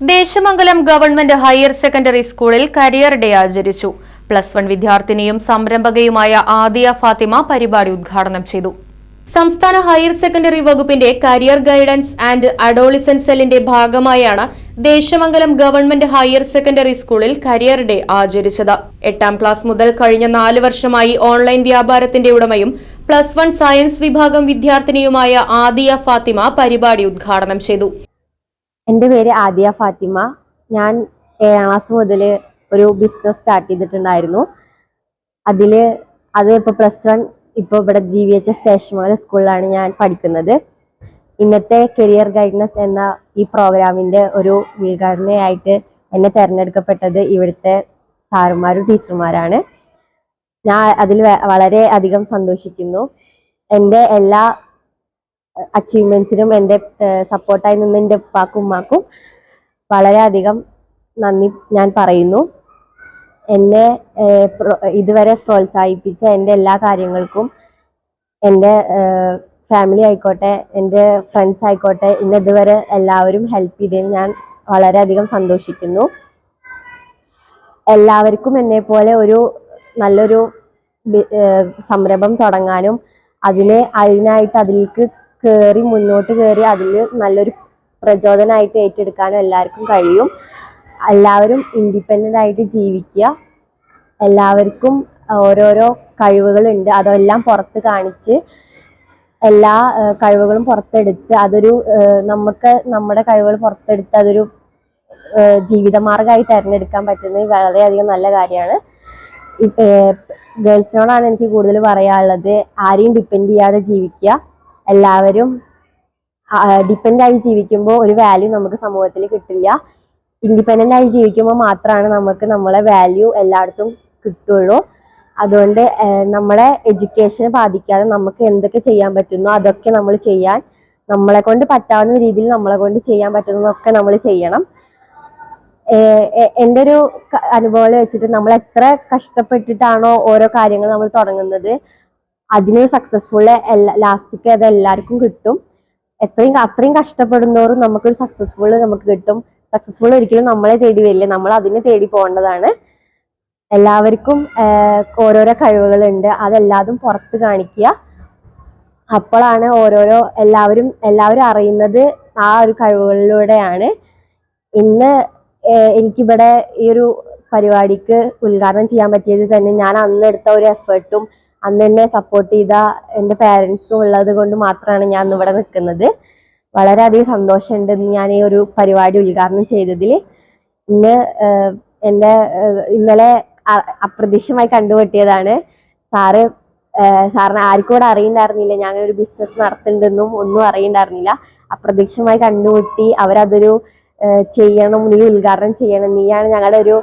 Desamangalam government higher secondary സ്കൂളിൽ career day ആചരിച്ചു. Plus one വിദ്യാർത്ഥിനിയും സംരംഭകയുമായ ആദിയ ഫാത്തിമ പരിപാടി ഉദ്ഘാടനം ചെയ്തു. സംസ്ഥാന ഹയർ സെക്കൻഡറി വകുപ്പിന്റെ കരിയർ ഗൈഡൻസ് ആൻഡ് അഡോളിസൻ സെല്ലിന്റെ ഭാഗമായാണ് ദേശമംഗലം ഗവൺമെന്റ് ഹയർ സെക്കൻഡറി സ്കൂളിൽ കരിയർ ഡേ ആചരിച്ചത്. എട്ടാം ക്ലാസ് മുതൽ കഴിഞ്ഞ നാല് വർഷമായി ഓൺലൈൻ വ്യാപാരത്തിന്റെ ഉടമയും പ്ലസ് വൺ സയൻസ് വിഭാഗം വിദ്യാർത്ഥിനിയുമായ ആദിയ ഫാത്തിമ പരിപാടി ഉദ്ഘാടനം ചെയ്തു. എന്റെ പേര് ആദിയ ഫാത്തിമ. ഞാൻ ഏഴാം ക്ലാസ് മുതൽ ഒരു ബിസിനസ് സ്റ്റാർട്ട് ചെയ്തിട്ടുണ്ടായിരുന്നു. അതിൽ അത് ഇപ്പോൾ പ്ലസ് വൺ ഇപ്പോൾ ഇവിടെ G V H S Desamangalam സ്കൂളിലാണ് ഞാൻ പഠിക്കുന്നത്. ഇന്നത്തെ കരിയർ ഗൈഡൻസ് എന്ന ഈ പ്രോഗ്രാമിന്റെ ഒരു ഉദ്ഘാടനയായിട്ട് എന്നെ തിരഞ്ഞെടുക്കപ്പെട്ടത് ഇവിടുത്തെ സാറുമാരും ടീച്ചർമാരാണ്. ഞാൻ അതിൽ വളരെ അധികം സന്തോഷിക്കുന്നു. എന്റെ എല്ലാ അച്ചീവ്മെന്റ്സിനും എന്റെ സപ്പോർട്ടായി നിന്ന് എന്റെ ഉപ്പാക്കും ഉമ്മാക്കും വളരെയധികം നന്ദി ഞാൻ പറയുന്നു. എന്നെ ഇതുവരെ പ്രോത്സാഹിപ്പിച്ച എന്റെ എല്ലാ കാര്യങ്ങൾക്കും എന്റെ ഫാമിലി ആയിക്കോട്ടെ എന്റെ ഫ്രണ്ട്സ് ആയിക്കോട്ടെ എന്നെ ഇതുവരെ എല്ലാവരും ഹെൽപ്പ് ചെയ്തതിന് ഞാൻ വളരെയധികം സന്തോഷിക്കുന്നു. എല്ലാവർക്കും എന്നെ പോലെ ഒരു നല്ലൊരു സംരംഭം തുടങ്ങാനും അതിനെ അതിനായിട്ട് അതിലേക്ക് കയറി മുന്നോട്ട് കയറി അതിൽ നല്ലൊരു പ്രചോദനമായിട്ട് ഏറ്റെടുക്കാനും എല്ലാവർക്കും കഴിയും. എല്ലാവരും ഇൻഡിപെൻഡന്റ് ആയിട്ട് ജീവിക്കുക. എല്ലാവർക്കും ഓരോരോ കഴിവുകളുണ്ട്. അതെല്ലാം പുറത്ത് കാണിച്ച് എല്ലാ കഴിവുകളും പുറത്തെടുത്ത് അതൊരു നമുക്ക് നമ്മുടെ കഴിവുകൾ പുറത്തെടുത്ത് അതൊരു ജീവിതമാർഗമായി തിരഞ്ഞെടുക്കാൻ പറ്റുന്നത് വളരെയധികം നല്ല കാര്യമാണ്. ഗേൾസിനോടാണ് എനിക്ക് കൂടുതൽ പറയാനുള്ളത്. ആരെയും ഡിപ്പെൻഡ് ചെയ്യാതെ ജീവിക്കുക. എല്ലാവരും ഡിപ്പെൻഡ് ആയി ജീവിക്കുമ്പോൾ ഒരു വാല്യൂ നമുക്ക് സമൂഹത്തിൽ കിട്ടില്ല. ഇൻഡിപെൻഡന്റ് ആയി ജീവിക്കുമ്പോൾ മാത്രമാണ് നമുക്ക് നമ്മളെ വാല്യൂ എല്ലായിടത്തും കിട്ടുള്ളൂ. അതുകൊണ്ട് നമ്മുടെ എഡ്യൂക്കേഷനെ ബാധിക്കാതെ നമുക്ക് എന്തൊക്കെ ചെയ്യാൻ പറ്റുന്നോ അതൊക്കെ നമ്മൾ ചെയ്യാൻ നമ്മളെ കൊണ്ട് പറ്റാവുന്ന രീതിയിൽ നമ്മളെ കൊണ്ട് ചെയ്യാൻ പറ്റുന്നതൊക്കെ നമ്മൾ ചെയ്യണം. എന്റെ ഒരു അനുഭവം വെച്ചിട്ട് നമ്മൾ എത്ര കഷ്ടപ്പെട്ടിട്ടാണോ ഓരോ കാര്യങ്ങൾ നമ്മൾ തുടങ്ങുന്നത്. അതിന് സക്സസ്ഫുൾ ലാസ്റ്റിക്ക് അത് എല്ലാവർക്കും കിട്ടും. എത്രയും അത്രയും കഷ്ടപ്പെടുന്നോറും നമുക്കൊരു സക്സസ്ഫുൾ നമുക്ക് കിട്ടും. സക്സസ്ഫുൾ ഒരിക്കലും നമ്മളെ തേടി വരില്ല. നമ്മൾ അതിനെ തേടി പോകേണ്ടതാണ്. എല്ലാവർക്കും ഓരോരോ കഴിവുകളുണ്ട്. അതെല്ലാതും പുറത്ത് കാണിക്കുക. അപ്പോഴാണ് ഓരോരോ എല്ലാവരും എല്ലാവരും അറിയുന്നത് ആ ഒരു കഴിവുകളിലൂടെയാണ്. ഇന്ന് എനിക്കിവിടെ ഈ ഒരു പരിപാടിക്ക് ഉദ്ഘാടനം ചെയ്യാൻ പറ്റിയത് തന്നെ ഞാൻ അന്ന് എടുത്ത ഒരു എഫേർട്ടും അന്ന് എന്നെ സപ്പോർട്ട് ചെയ്ത എന്റെ പാരൻസും ഉള്ളത് കൊണ്ട് മാത്രമാണ് ഞാൻ ഇവിടെ നിൽക്കുന്നത് വളരെയധികം സന്തോഷമുണ്ട് ഞാൻ ഈ ഒരു പരിപാടി ഉദ്ഘാടനം ചെയ്തതിൽ. ഇന്ന് എന്റെ ഇന്നലെ അപ്രതീക്ഷമായി കണ്ടുപറ്റിയതാണ് സാറ് സാറിന് ആർക്കും കൂടെ അറിയണ്ടായിരുന്നില്ല. ഞാൻ ഒരു ബിസിനസ് നടത്തുന്നുണ്ടെന്നും ഒന്നും അറിയണ്ടായിരുന്നില്ല. അപ്രതീക്ഷിതമായി കണ്ടുമുട്ടി അവരതൊരു ചെയ്യണം നീ ഉദ്ഘാടനം ചെയ്യണം. നീയാണ് ഞങ്ങളുടെ ഒരു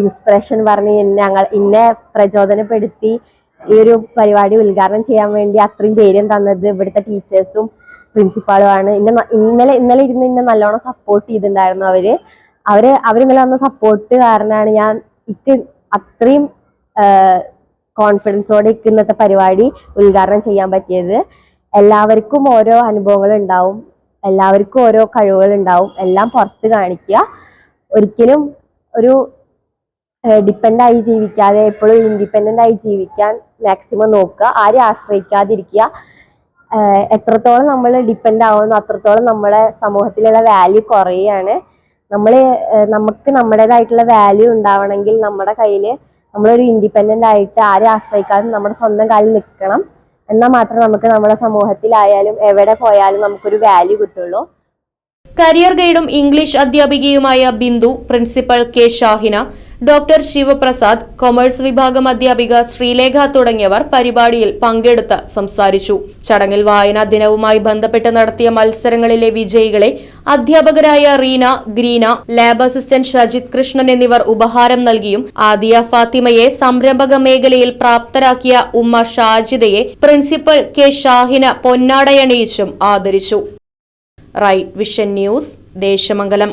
ഇൻസ്പിറേഷൻ പറഞ്ഞ് ഞങ്ങൾ ഇന്നെ പ്രചോദനപ്പെടുത്തി ഈ ഒരു പരിപാടി ഉദ്ഘാടനം ചെയ്യാൻ വേണ്ടി അത്രയും ധൈര്യം തന്നത് ഇവിടുത്തെ ടീച്ചേഴ്സും പ്രിൻസിപ്പാളുമാണ്. ഇന്നെ ഇന്നലെ ഇന്നലെ ഇരുന്ന് എന്നെ നല്ലോണം സപ്പോർട്ട് ചെയ്തിട്ടുണ്ടായിരുന്നു അവർ. അവർ അവരിന്നലെ വന്ന സപ്പോർട്ട് കാരണമാണ് ഞാൻ ഇക്ക് അത്രയും കോൺഫിഡൻസോടെ ഇക്ക് ഇന്നത്തെ പരിപാടി ഉദ്ഘാടനം ചെയ്യാൻ പറ്റിയത്. എല്ലാവർക്കും ഓരോ അനുഭവങ്ങൾ ഉണ്ടാവും. എല്ലാവർക്കും ഓരോ കഴിവുകൾ ഉണ്ടാവും. എല്ലാം പുറത്ത് കാണിക്കുക. ഒരിക്കലും ഒരു ഡിപ്പെൻഡ് ആയി ജീവിക്കാതെ എപ്പോഴും ഇൻഡിപെൻഡന്റ് ആയി ജീവിക്കാൻ മാക്സിമം നോക്കുക. ആരെയും ആശ്രയിക്കാതിരിക്കുക. എത്രത്തോളം നമ്മൾ ഡിപ്പെൻഡ് ആവുന്നു അത്രത്തോളം നമ്മുടെ സമൂഹത്തിലുള്ള വാല്യൂ കുറയുകയാണ്. നമ്മൾ നമുക്ക് നമ്മുടേതായിട്ടുള്ള വാല്യൂ ഉണ്ടാവണമെങ്കിൽ നമ്മുടെ കയ്യിൽ നമ്മളൊരു ഇൻഡിപെൻഡന്റ് ആയിട്ട് ആരെ ആശ്രയിക്കാതെ നമ്മുടെ സ്വന്തം കാലിൽ നിൽക്കണം. എന്നാൽ മാത്രമേ നമുക്ക് നമ്മുടെ സമൂഹത്തിലായാലും എവിടെ പോയാലും നമുക്കൊരു വാല്യൂ കിട്ടുള്ളൂ. കരിയർ ഗൈഡും English അധ്യാപികയുമായ Bindu principal K Shahina doctor Sivaprasad commerce വിഭാഗം അധ്യാപിക ശ്രീലേഖ തുടങ്ങിയവർ പരിപാടിയിൽ പങ്കെടുത്ത് സംസാരിച്ചു. ചടങ്ങിൽ വായനാ ദിനവുമായി ബന്ധപ്പെട്ട് നടത്തിയ മത്സരങ്ങളിലെ വിജയികളെ അധ്യാപകരായ റീന ഗ്രീന ലാബ് അസിസ്റ്റന്റ് ഷജിത് കൃഷ്ണൻ എന്നിവർ ഉപഹാരം നൽകിയും ആദിയ ഫാത്തിമയെ സംരംഭക മേഖലയിൽ പ്രാപ്തരാക്കിയ ഉമ്മ ഷാജിദയെ പ്രിൻസിപ്പൽ കെ ഷാഹിന പൊന്നാടയണിയിച്ചും ആദരിച്ചു. Right vision news Desamangalam.